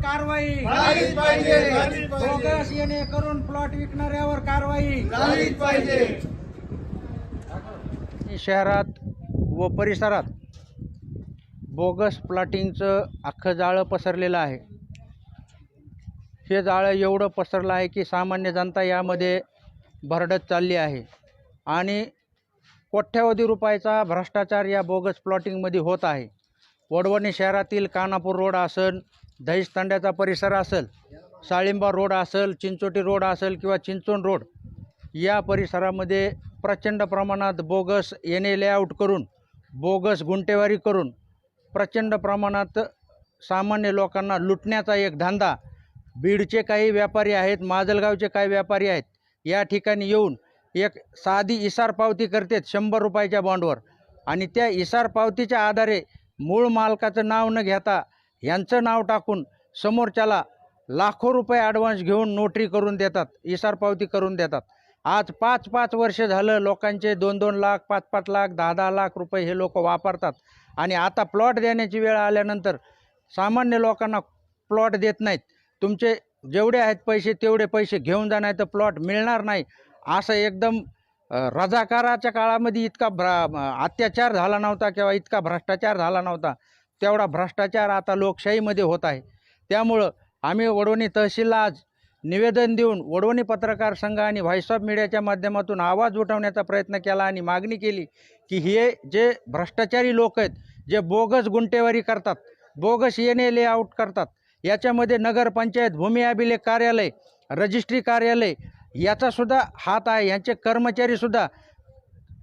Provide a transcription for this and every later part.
कारवाई. झालीच पाहिजे. बोगस येणे करून प्लॉट विकणाऱ्यावर कारवाई. झालीच पाहिजे. शहरात व परिसरात बोगस प्लॉटिंगचं अख्खं जाळं पसरलेलं आहे. हे जाळं एवढं पसरलं आहे की सामान्य जनता यामध्ये भरडत चालली आहे. आणि कोट्यावधी रुपयाचा भ्रष्टाचार या बोगस प्लॉटिंगमध्ये होत आहे. वडवणी शहरातील कानापूर रोड असेल परिसर असेल साळिंबा रोड असेल चिंचोटी रोड असेल किंवा चिंचोण रोड या परिसरामध्ये प्रचंड प्रमाणात बोगस येणे लेआउट करून बोगस गुंटेवारी करून प्रचंड प्रमाणात सामान्य लोकांना लुटण्याचा एक धंदा बीडचे काही व्यापारी आहेत माजलगावचे काही व्यापारी आहेत या ठिकाणी येऊन एक साधी इसार पावती करतात शंभर रुपयाच्या बॉन्डवर आणि त्या इसार पावतीच्या आधारे मूळ मालकाचं नाव न घेता यांचं नाव टाकून समोरच्याला लाखो रुपये ॲडव्हान्स घेऊन नोटरी करून देतात इसार पावती करून देतात. आज पाच पाच वर्ष झालं लोकांचे दोन दोन लाख पाच पाच लाख दहा दहा लाख रुपये हे लोक वापरतात. आणि आता प्लॉट देण्याची वेळ आल्यानंतर सामान्य लोकांना प्लॉट देत नाहीत. तुमचे जेवढे आहेत पैसे तेवढे पैसे घेऊन जा नाही तर प्लॉट मिळणार नाही. असं एकदम रजाकाराच्या काळामध्ये इतका भ्रा अत्याचार झाला नव्हता किंवा इतका भ्रष्टाचार झाला नव्हता. तेवढा भ्रष्टाचार आता लोकशाहीमध्ये होत आहे. त्यामुळं आम्ही वडवणी तहसीलला आज निवेदन देऊन वडवणी पत्रकार संघ आणि व्हॉइस ऑफ मीडियाच्या माध्यमातून आवाज उठवण्याचा प्रयत्न केला आणि मागणी केली की हे जे भ्रष्टाचारी लोक आहेत जे बोगस गुंटेवारी करतात बोगस येणे लेआउट करतात याच्यामध्ये नगरपंचायत भूमी अभिलेख कार्यालय रजिस्ट्री कार्यालय याचासुद्धा हात आहे. यांचे कर्मचारीसुद्धा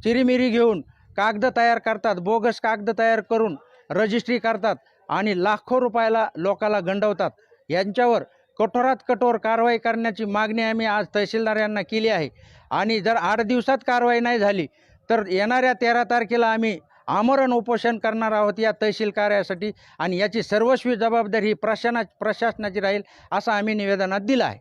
चिरीमिरी घेऊन कागद तयार करतात बोगस कागद तयार करून रजिस्ट्री करतात आणि लाखो रुपयाला लोकाला गंडवतात. यांच्यावर कठोरात कठोर कारवाई करण्याची मागणी आम्ही आज तहसीलदार यांना केली आहे. आणि जर आठ दिवसात कारवाई नाही झाली तर येणाऱ्या तेरा तारखेला आम्ही आमरण उपोषण करणार आहोत या तहसील कार्यासाठी. आणि याची सर्वस्वी जबाबदारी ही प्रशाना प्रशासनाची राहील असं आम्ही निवेदनात दिलं आहे.